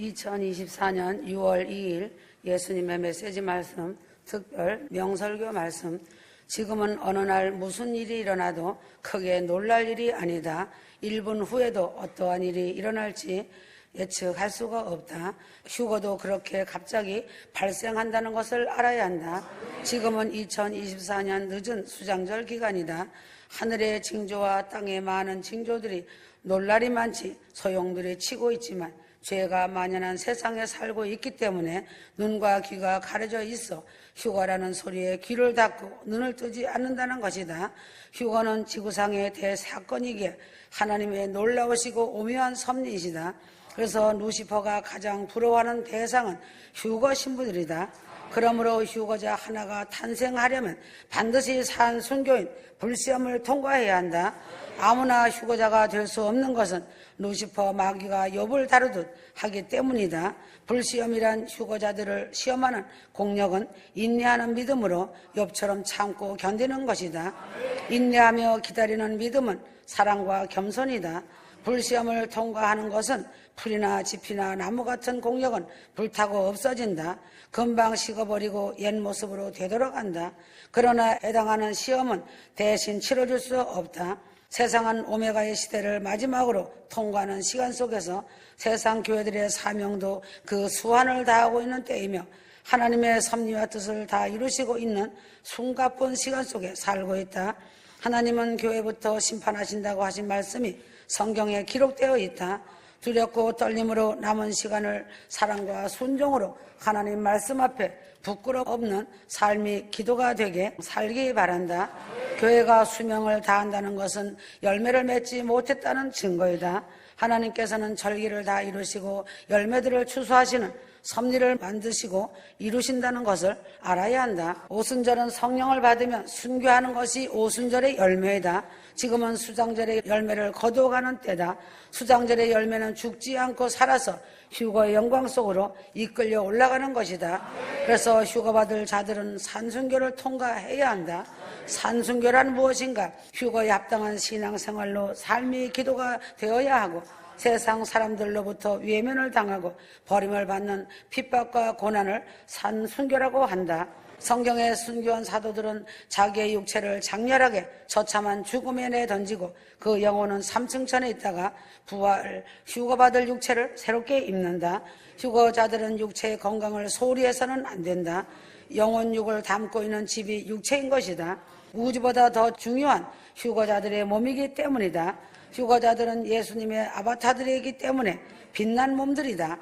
2024년 6월 2일 예수님의 메시지 말씀, 특별 명설교 말씀. 지금은 어느 날 무슨 일이 일어나도 크게 놀랄 일이 아니다. 1분 후에도 어떠한 일이 일어날지 예측할 수가 없다. 휴거도 그렇게 갑자기 발생한다는 것을 알아야 한다. 지금은 2024년 늦은 수장절 기간이다. 하늘의 징조와 땅의 많은 징조들이 놀랄이 많지 소용들이 치고 있지만 죄가 만연한 세상에 살고 있기 때문에 눈과 귀가 가려져 있어 휴거라는 소리에 귀를 닫고 눈을 뜨지 않는다는 것이다. 휴거는 지구상의 대사건이기에 하나님의 놀라우시고 오묘한 섭리이시다. 그래서 루시퍼가 가장 부러워하는 대상은 휴거 신부들이다. 그러므로 휴거자 하나가 탄생하려면 반드시 산 순교인 불시험을 통과해야 한다. 아무나 휴거자가 될 수 없는 것은 루시퍼 마귀가 욥을 다루듯 하기 때문이다. 불시험이란 휴거자들을 시험하는 공력은 인내하는 믿음으로 욥처럼 참고 견디는 것이다. 인내하며 기다리는 믿음은 사랑과 겸손이다. 불시험을 통과하는 것은 풀이나 짚이나 나무 같은 공력은 불타고 없어진다. 금방 식어버리고 옛 모습으로 되돌아간다. 그러나 해당하는 시험은 대신 치러줄 수 없다. 세상은 오메가의 시대를 마지막으로 통과하는 시간 속에서 세상 교회들의 사명도 그 수완을 다하고 있는 때이며 하나님의 섭리와 뜻을 다 이루시고 있는 숨가쁜 시간 속에 살고 있다. 하나님은 교회부터 심판하신다고 하신 말씀이 성경에 기록되어 있다. 두렵고 떨림으로 남은 시간을 사랑과 순종으로 하나님 말씀 앞에 부끄러 없는 삶이 기도가 되게 살기 바란다. 교회가 수명을 다한다는 것은 열매를 맺지 못했다는 증거이다. 하나님께서는 절기를 다 이루시고 열매들을 추수하시는 섭리를 만드시고 이루신다는 것을 알아야 한다. 오순절은 성령을 받으면 순교하는 것이 오순절의 열매이다. 지금은 수장절의 열매를 거두어가는 때다. 수장절의 열매는 죽지 않고 살아서 휴거의 영광 속으로 이끌려 올라가는 것이다. 그래서 휴거받을 자들은 산순교를 통과해야 한다. 산순교란 무엇인가? 휴거에 합당한 신앙생활로 삶이 기도가 되어야 하고 세상 사람들로부터 외면을 당하고 버림을 받는 핍박과 고난을 산순교라고 한다. 성경의 순교한 사도들은 자기의 육체를 장렬하게 처참한 죽음에 내던지고 그 영혼은 삼층천에 있다가 부활, 휴거받을 육체를 새롭게 입는다. 휴거자들은 육체의 건강을 소홀히 해서는 안 된다. 영혼 육을 담고 있는 집이 육체인 것이다. 우주보다 더 중요한 휴거자들의 몸이기 때문이다. 휴거자들은 예수님의 아바타들이기 때문에 빛난 몸들이다.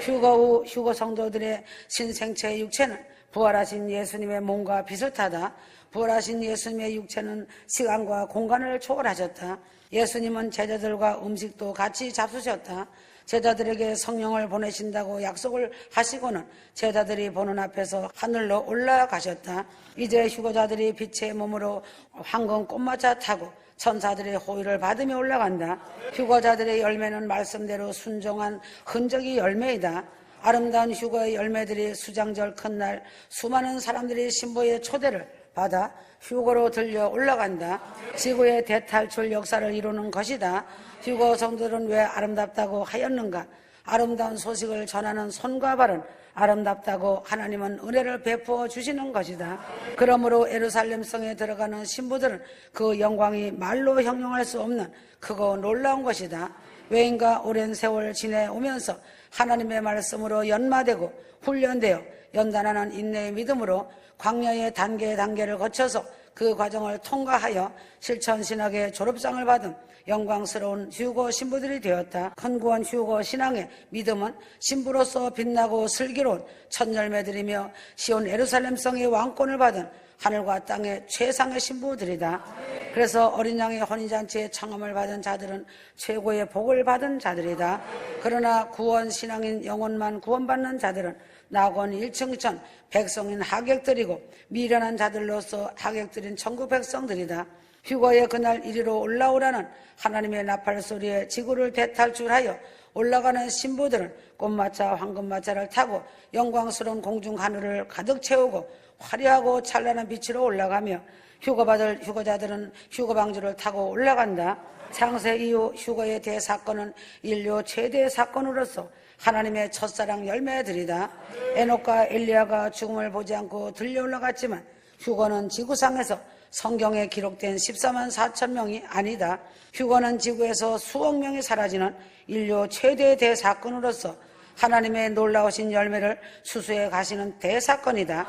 휴거 후 휴거 성도들의 신생체 육체는 부활하신 예수님의 몸과 비슷하다. 부활하신 예수님의 육체는 시간과 공간을 초월하셨다. 예수님은 제자들과 음식도 같이 잡수셨다. 제자들에게 성령을 보내신다고 약속을 하시고는 제자들이 보는 앞에서 하늘로 올라가셨다. 이제 휴거자들이 빛의 몸으로 황금 꽃마차 타고 천사들의 호의를 받으며 올라간다. 휴거자들의 열매는 말씀대로 순종한 흔적이 열매이다. 아름다운 휴거의 열매들이 수장절 큰날 수많은 사람들이 신부의 초대를 받아 휴거로 들려 올라간다. 지구의 대탈출 역사를 이루는 것이다. 휴거 성들은 왜 아름답다고 하였는가? 아름다운 소식을 전하는 손과 발은 아름답다고 하나님은 은혜를 베푸어 주시는 것이다. 그러므로 에루살렘 성에 들어가는 신부들은 그 영광이 말로 형용할 수 없는 크고 놀라운 것이다. 왜인가 오랜 세월 지내오면서 하나님의 말씀으로 연마되고 훈련되어 연단하는 인내의 믿음으로 광야의 단계 단계를 거쳐서 그 과정을 통과하여 실천신학의 졸업장을 받은 영광스러운 휴고 신부들이 되었다. 컨구원 휴고 신앙의 믿음은 신부로서 빛나고 슬기로운 첫 열매들이며 시온 에루살렘성의 왕권을 받은 하늘과 땅의 최상의 신부들이다. 그래서 어린 양의 혼인잔치에 청함을 받은 자들은 최고의 복을 받은 자들이다. 그러나 구원 신앙인 영혼만 구원받는 자들은 낙원 일층천 백성인 하객들이고 미련한 자들로서 하객들인 천국 백성들이다. 휴거의 그날 이리로 올라오라는 하나님의 나팔 소리에 지구를 대탈출하여 올라가는 신부들은 꽃마차 황금마차를 타고 영광스러운 공중 하늘을 가득 채우고 화려하고 찬란한 빛으로 올라가며 휴거받을 휴거자들은 휴거방주를 타고 올라간다. 창세 이후 휴거의 대사건은 인류 최대 사건으로서 하나님의 첫사랑 열매들이다. 에녹과 엘리야가 죽음을 보지 않고 들려 올라갔지만 휴거는 지구상에서 성경에 기록된 14만 4천 명이 아니다. 휴거는 지구에서 수억 명이 사라지는 인류 최대 대사건으로서 하나님의 놀라우신 열매를 수수해 가시는 대사건이다.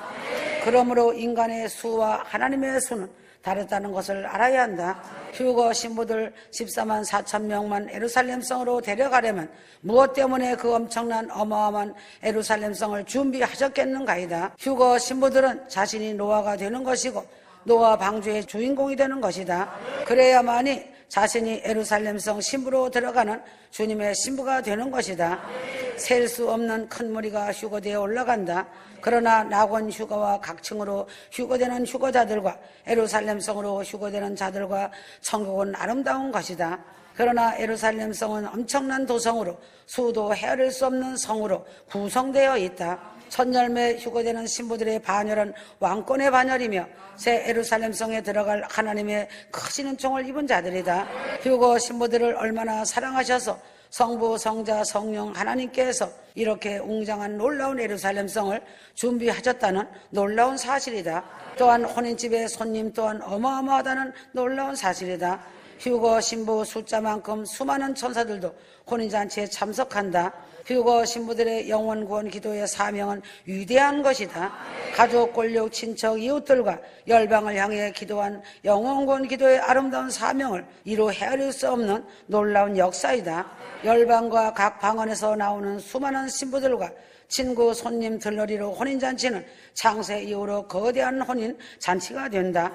그러므로 인간의 수와 하나님의 수는 다르다는 것을 알아야 한다. 휴거 신부들 14만 4천 명만 에루살렘 성으로 데려가려면 무엇 때문에 그 엄청난 어마어마한 에루살렘 성을 준비하셨겠는가이다. 휴거 신부들은 자신이 노아가 되는 것이고 노아 방주의 주인공이 되는 것이다. 그래야만이 자신이 에루살렘 성 신부로 들어가는 주님의 신부가 되는 것이다. 셀 수 없는 큰 무리가 휴거되어 올라간다. 그러나 낙원 휴거와 각층으로 휴거되는 휴거자들과 에루살렘 성으로 휴거되는 자들과 천국은 아름다운 것이다. 그러나 에루살렘 성은 엄청난 도성으로 수도 헤아릴 수 없는 성으로 구성되어 있다. 첫 열매 휴거되는 신부들의 반열은 왕권의 반열이며 새 에루살렘 성에 들어갈 하나님의 크신 은총을 입은 자들이다. 휴거 신부들을 얼마나 사랑하셔서 성부, 성자, 성령 하나님께서 이렇게 웅장한 놀라운 에루살렘 성을 준비하셨다는 놀라운 사실이다. 또한 혼인집의 손님 또한 어마어마하다는 놀라운 사실이다. 휴거 신부 숫자만큼 수많은 천사들도 혼인잔치에 참석한다. 휴거 신부들의 영원 구원 기도의 사명은 위대한 것이다. 가족, 권력, 친척, 이웃들과 열방을 향해 기도한 영원 구원 기도의 아름다운 사명을 이루 헤아릴 수 없는 놀라운 역사이다. 열방과 각 방언에서 나오는 수많은 신부들과 친구, 손님, 들러리로 혼인잔치는 창세 이후로 거대한 혼인 잔치가 된다.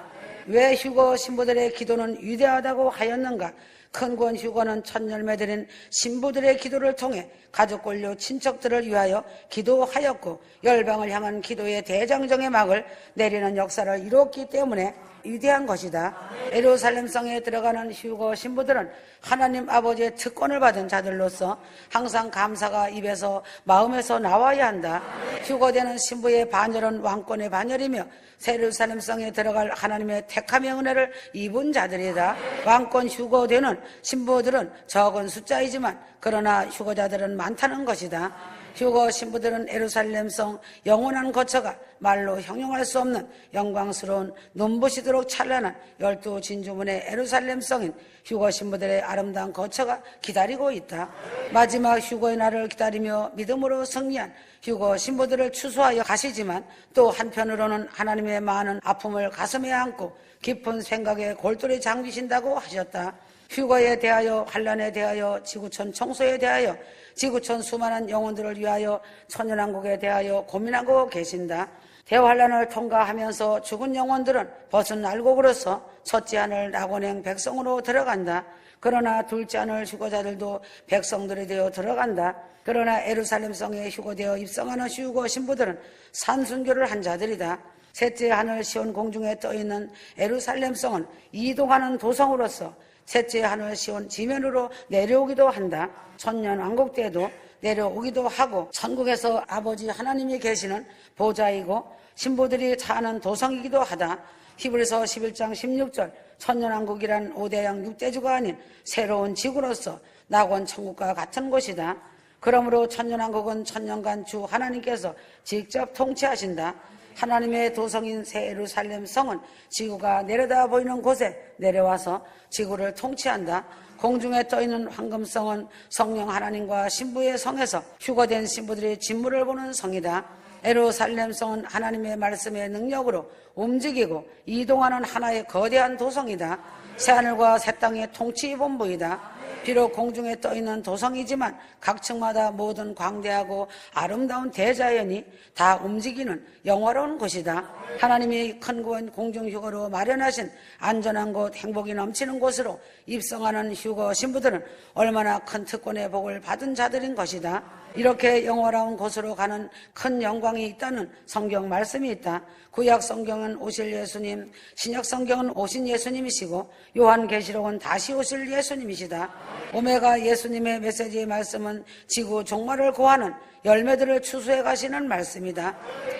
왜 휴거 신부들의 기도는 위대하다고 하였는가? 큰 권 휴거는 첫 열매들인 신부들의 기도를 통해 가족 권료 친척들을 위하여 기도하였고 열방을 향한 기도의 대장정의 막을 내리는 역사를 이뤘기 때문에 위대한 것이다. 에루살렘 성에 들어가는 휴거 신부들은 하나님 아버지의 특권을 받은 자들로서 항상 감사가 입에서 마음에서 나와야 한다. 휴거되는 신부의 반열은 왕권의 반열이며 세루살렘 성에 들어갈 하나님의 택함의 은혜를 입은 자들이다. 왕권 휴거되는 신부들은 적은 숫자이지만 그러나 휴거자들은 많다는 것이다. 휴거 신부들은 에루살렘 성 영원한 거처가 말로 형용할 수 없는 영광스러운 눈부시도록 찬란한 열두 진주문의 에루살렘 성인 휴거 신부들의 아름다운 거처가 기다리고 있다. 마지막 휴거의 날을 기다리며 믿음으로 승리한 휴거 신부들을 추수하여 가시지만 또 한편으로는 하나님의 많은 아픔을 가슴에 안고 깊은 생각에 골똘히 잠기신다고 하셨다. 휴거에 대하여 환란에 대하여 지구촌 청소에 대하여 지구촌 수많은 영혼들을 위하여 천연왕국에 대하여 고민하고 계신다. 대환란을 통과하면서 죽은 영혼들은 벗은 알곡으로서 첫째 하늘 낙원행 백성으로 들어간다. 그러나 둘째 하늘 휴거자들도 백성들이 되어 들어간다. 그러나 에루살렘 성에 휴거되어 입성하는 휴거 신부들은 산순교를 한 자들이다. 셋째 하늘 시온 공중에 떠 있는 에루살렘 성은 이동하는 도성으로서 셋째 하늘 시온 지면으로 내려오기도 한다. 천년 왕국 때도 내려오기도 하고 천국에서 아버지 하나님이 계시는 보좌이고 신부들이 사는 도성이기도 하다. 히브리서 11장 16절 천년왕국이란 5대양 6대주가 아닌 새로운 지구로서 낙원 천국과 같은 곳이다. 그러므로 천년왕국은 천년간 주 하나님께서 직접 통치하신다. 하나님의 도성인 새 예루살렘 성은 지구가 내려다 보이는 곳에 내려와서 지구를 통치한다. 공중에 떠 있는 황금성은 성령 하나님과 신부의 성에서 휴거된 신부들의 진물을 보는 성이다. 에루살렘 성은 하나님의 말씀의 능력으로 움직이고 이동하는 하나의 거대한 도성이다. 새하늘과 새 땅의 통치 본부이다. 비록 공중에 떠 있는 도성이지만 각 층마다 모든 광대하고 아름다운 대자연이 다 움직이는 영화로운 곳이다. 하나님이 큰 구원 공중 휴거로 마련하신 안전한 곳, 행복이 넘치는 곳으로 입성하는 휴거 신부들은 얼마나 큰 특권의 복을 받은 자들인 것이다. 이렇게 영원한 곳으로 가는 큰 영광이 있다는 성경 말씀이 있다. 구약 성경은 오실 예수님, 신약 성경은 오신 예수님이시고 요한계시록은 다시 오실 예수님이시다. 오메가 예수님의 메시지의 말씀은 지구 종말을 고하는 열매들을 추수해 가시는 말씀이다.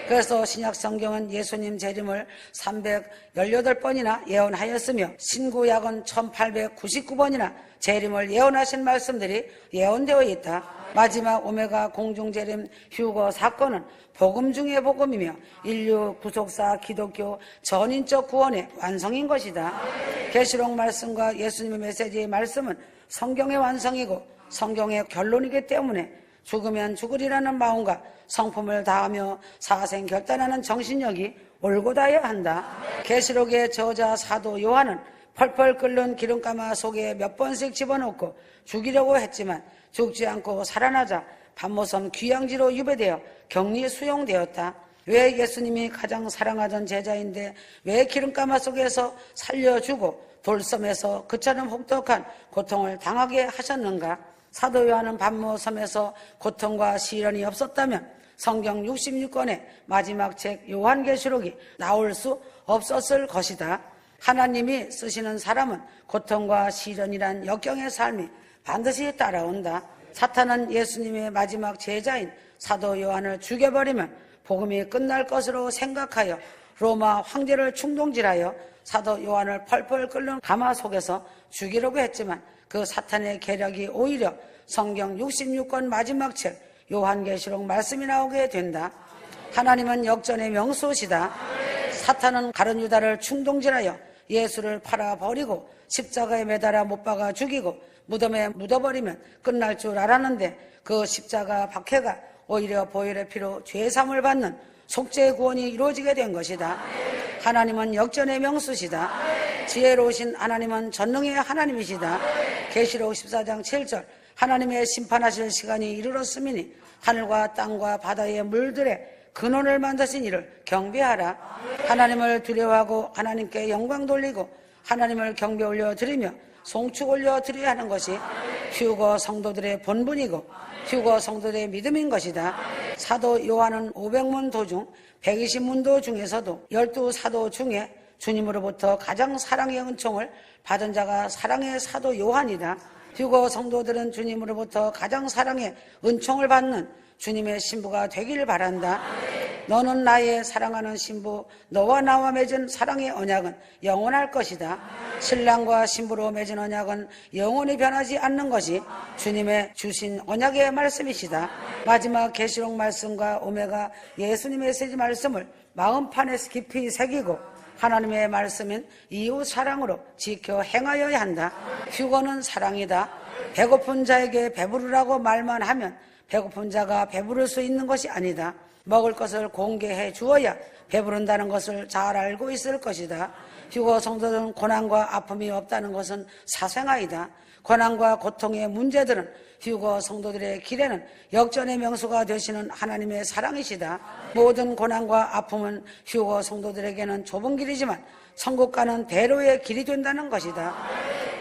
그래서 신약 성경은 예수님 재림을 318번이나 예언하였으며 신구약은 1899번이나 재림을 예언하신 말씀들이 예언되어 있다. 마지막 오메가 공중재림 휴거 사건은 복음 중의 복음이며 인류 구속사 기독교 전인적 구원의 완성인 것이다. 계시록 말씀과 예수님의 메시지의 말씀은 성경의 완성이고 성경의 결론이기 때문에 죽으면 죽으리라는 마음과 성품을 다하며 사생 결단하는 정신력이 올곧아야 한다. 계시록의 저자 사도 요한은 펄펄 끓는 기름가마 속에 몇 번씩 집어넣고 죽이려고 했지만 죽지 않고 살아나자 밤모섬 귀양지로 유배되어 격리 수용되었다. 왜 예수님이 가장 사랑하던 제자인데 왜 기름가마 속에서 살려주고 돌섬에서 그처럼 혹독한 고통을 당하게 하셨는가? 사도 요한은 밤모섬에서 고통과 시련이 없었다면 성경 66권의 마지막 책 요한계시록이 나올 수 없었을 것이다. 하나님이 쓰시는 사람은 고통과 시련이란 역경의 삶이 반드시 따라온다. 사탄은 예수님의 마지막 제자인 사도 요한을 죽여버리면 복음이 끝날 것으로 생각하여 로마 황제를 충동질하여 사도 요한을 펄펄 끓는 가마 속에서 죽이려고 했지만 그 사탄의 계략이 오히려 성경 66권 마지막 책 요한계시록 말씀이 나오게 된다. 하나님은 역전의 명수시다. 사탄은 가른 유다를 충동질하여 예수를 팔아버리고 십자가에 매달아 못 박아 죽이고 무덤에 묻어버리면 끝날 줄 알았는데 그 십자가 박해가 오히려 보혈의 피로 죄삼을 받는 속죄의 구원이 이루어지게 된 것이다. 하나님은 역전의 명수시다. 지혜로우신 하나님은 전능의 하나님이시다. 계시록 14장 7절 하나님의 심판하실 시간이 이르렀음이니 하늘과 땅과 바다의 물들의 근원을 만드신 이를 경배하라. 하나님을 두려워하고 하나님께 영광 돌리고 하나님을 경배 올려 드리며 송축 올려 드려야 하는 것이 휴거 성도들의 본분이고 휴거 성도들의 믿음인 것이다. 사도 요한은 500문 도중 120문도 중에서도 12 사도 중에 주님으로부터 가장 사랑의 은총을 받은 자가 사랑의 사도 요한이다. 휴거 성도들은 주님으로부터 가장 사랑의 은총을 받는 주님의 신부가 되길 바란다. 너는 나의 사랑하는 신부, 너와 나와 맺은 사랑의 언약은 영원할 것이다. 신랑과 신부로 맺은 언약은 영원히 변하지 않는 것이 주님의 주신 언약의 말씀이시다. 마지막 계시록 말씀과 오메가 예수님의 세지 말씀을 마음판에 깊이 새기고 하나님의 말씀인 이웃 사랑으로 지켜 행하여야 한다. 휴거는 사랑이다. 배고픈 자에게 배부르라고 말만 하면 배고픈 자가 배부를 수 있는 것이 아니다. 먹을 것을 공개해 주어야 배부른다는 것을 잘 알고 있을 것이다. 휴거 성도들은 고난과 아픔이 없다는 것은 사생아이다. 고난과 고통의 문제들은 휴거 성도들의 길에는 역전의 명수가 되시는 하나님의 사랑이시다. 모든 고난과 아픔은 휴거 성도들에게는 좁은 길이지만 천국 가는 대로의 길이 된다는 것이다.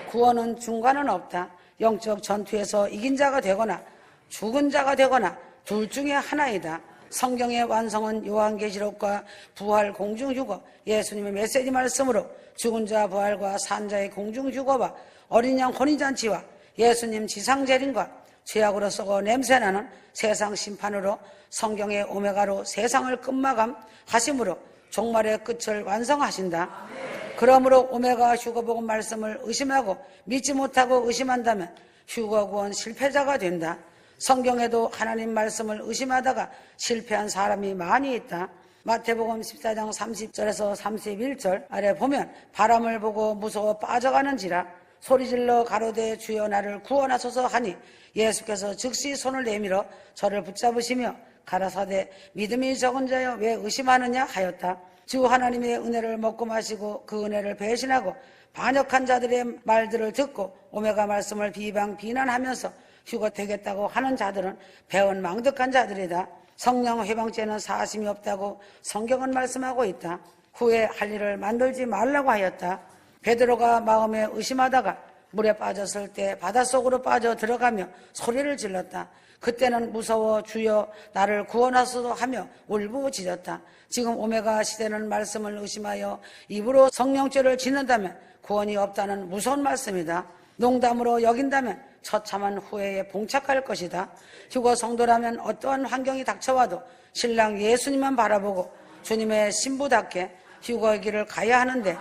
구원은 중간은 없다. 영적 전투에서 이긴 자가 되거나 죽은 자가 되거나 둘 중에 하나이다. 성경의 완성은 요한계시록과 부활 공중휴거, 예수님의 메시지 말씀으로 죽은 자 부활과 산 자의 공중휴거와 어린 양 혼인잔치와 예수님 지상재림과 죄악으로 썩어 냄새나는 세상 심판으로 성경의 오메가로 세상을 끝마감 하심으로 종말의 끝을 완성하신다. 그러므로 오메가 휴거복음 말씀을 의심하고 믿지 못하고 의심한다면 휴거 구원 실패자가 된다. 성경에도 하나님 말씀을 의심하다가 실패한 사람이 많이 있다. 마태복음 14장 30절에서 31절 아래 보면 바람을 보고 무서워 빠져가는지라 소리질러 가로되 주여 나를 구원하소서 하니 예수께서 즉시 손을 내밀어 저를 붙잡으시며 가라사대 믿음이 적은 자여 왜 의심하느냐 하였다. 주 하나님의 은혜를 먹고 마시고 그 은혜를 배신하고 반역한 자들의 말들을 듣고 오메가 말씀을 비방 비난하면서 휴거 되겠다고 하는 자들은 배운 망덕한 자들이다. 성령 회방죄는 사심이 없다고 성경은 말씀하고 있다. 후에 할 일을 만들지 말라고 하였다. 베드로가 마음에 의심하다가 물에 빠졌을 때 바닷속으로 빠져 들어가며 소리를 질렀다. 그때는 무서워 주여 나를 구원하소서 하며 울부짖었다. 지금 오메가 시대는 말씀을 의심하여 입으로 성령죄를 짓는다면 구원이 없다는 무서운 말씀이다. 농담으로 여긴다면 처참한 후회에 봉착할 것이다. 휴거 성도라면 어떠한 환경이 닥쳐와도 신랑 예수님만 바라보고 주님의 신부답게 휴거의 길을 가야 하는데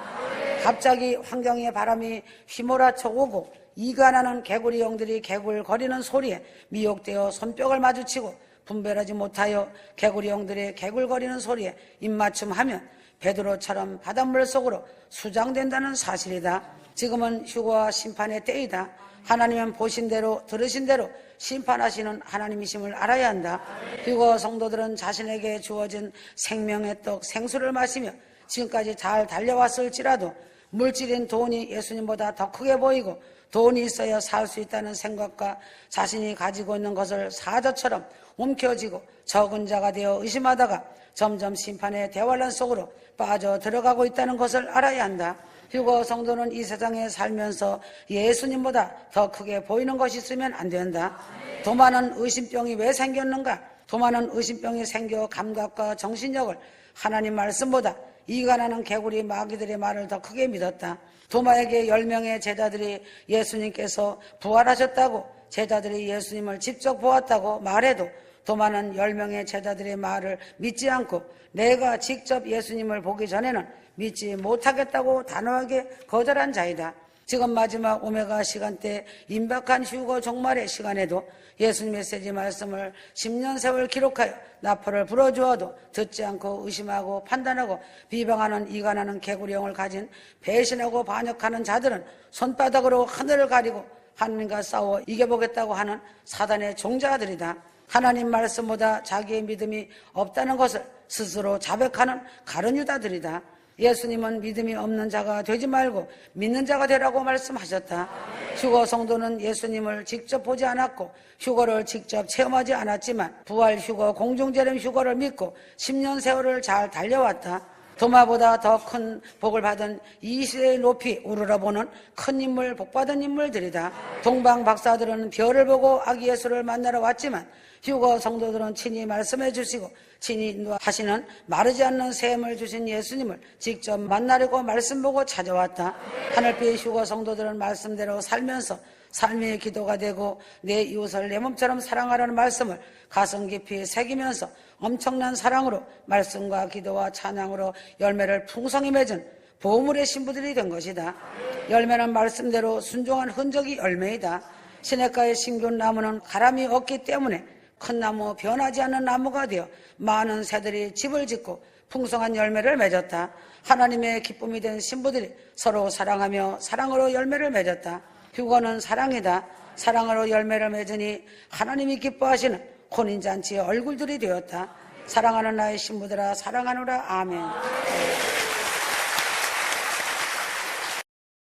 갑자기 환경의 바람이 휘몰아쳐 오고 이가 나는 개구리 영들이 개굴거리는 소리에 미혹되어 손뼉을 마주치고 분별하지 못하여 개구리 영들의 개굴거리는 소리에 입맞춤하면 베드로처럼 바닷물 속으로 수장된다는 사실이다. 지금은 휴거와 심판의 때이다. 하나님은 보신 대로 들으신 대로 심판하시는 하나님이심을 알아야 한다. 휴거 성도들은 자신에게 주어진 생명의 떡 생수를 마시며 지금까지 잘 달려왔을지라도 물질인 돈이 예수님보다 더 크게 보이고 돈이 있어야 살 수 있다는 생각과 자신이 가지고 있는 것을 사자처럼 움켜쥐고 적은 자가 되어 의심하다가 점점 심판의 대환란 속으로 빠져 들어가고 있다는 것을 알아야 한다. 휴거 성도는 이 세상에 살면서 예수님보다 더 크게 보이는 것이 있으면 안 된다. 도마는 의심병이 왜 생겼는가? 도마는 의심병이 생겨 감각과 정신력을 하나님 말씀보다 이가 나는 개구리 마귀들의 말을 더 크게 믿었다. 도마에게 열 명의 제자들이 예수님께서 부활하셨다고 제자들이 예수님을 직접 보았다고 말해도 도마는 열 명의 제자들의 말을 믿지 않고 내가 직접 예수님을 보기 전에는 믿지 못하겠다고 단호하게 거절한 자이다. 지금 마지막 오메가 시간대 임박한 휴거 종말의 시간에도 예수님 메시지 말씀을 10년 세월 기록하여 나팔을 불어주어도 듣지 않고 의심하고 판단하고 비방하는 이간하는 개구령을 가진 배신하고 반역하는 자들은 손바닥으로 하늘을 가리고 하나님과 싸워 이겨보겠다고 하는 사단의 종자들이다. 하나님 말씀보다 자기의 믿음이 없다는 것을 스스로 자백하는 가른 유다들이다. 예수님은 믿음이 없는 자가 되지 말고 믿는 자가 되라고 말씀하셨다. 휴거 성도는 예수님을 직접 보지 않았고 휴거를 직접 체험하지 않았지만 부활 휴거, 공중재림 휴거를 믿고 10년 세월을 잘 달려왔다. 도마보다 더 큰 복을 받은 이 시대의 높이 우러러보는 큰 인물, 복받은 인물들이다. 동방 박사들은 별을 보고 아기 예수를 만나러 왔지만 휴거 성도들은 친히 말씀해 주시고 친히 인도하시는 마르지 않는 샘을 주신 예수님을 직접 만나려고 말씀 보고 찾아왔다. 하늘빛 휴거 성도들은 말씀대로 살면서 삶의 기도가 되고 내 이웃을 내 몸처럼 사랑하라는 말씀을 가슴 깊이 새기면서 엄청난 사랑으로 말씀과 기도와 찬양으로 열매를 풍성히 맺은 보물의 신부들이 된 것이다. 열매는 말씀대로 순종한 흔적이 열매이다. 시냇가의 신균 나무는 가람이 없기 때문에 큰 나무 변하지 않는 나무가 되어 많은 새들이 집을 짓고 풍성한 열매를 맺었다. 하나님의 기쁨이 된 신부들이 서로 사랑하며 사랑으로 열매를 맺었다. 휴거는 사랑이다. 사랑으로 열매를 맺으니 하나님이 기뻐하시는 혼인잔치의 얼굴들이 되었다. 사랑하는 나의 신부들아 사랑하노라 아멘.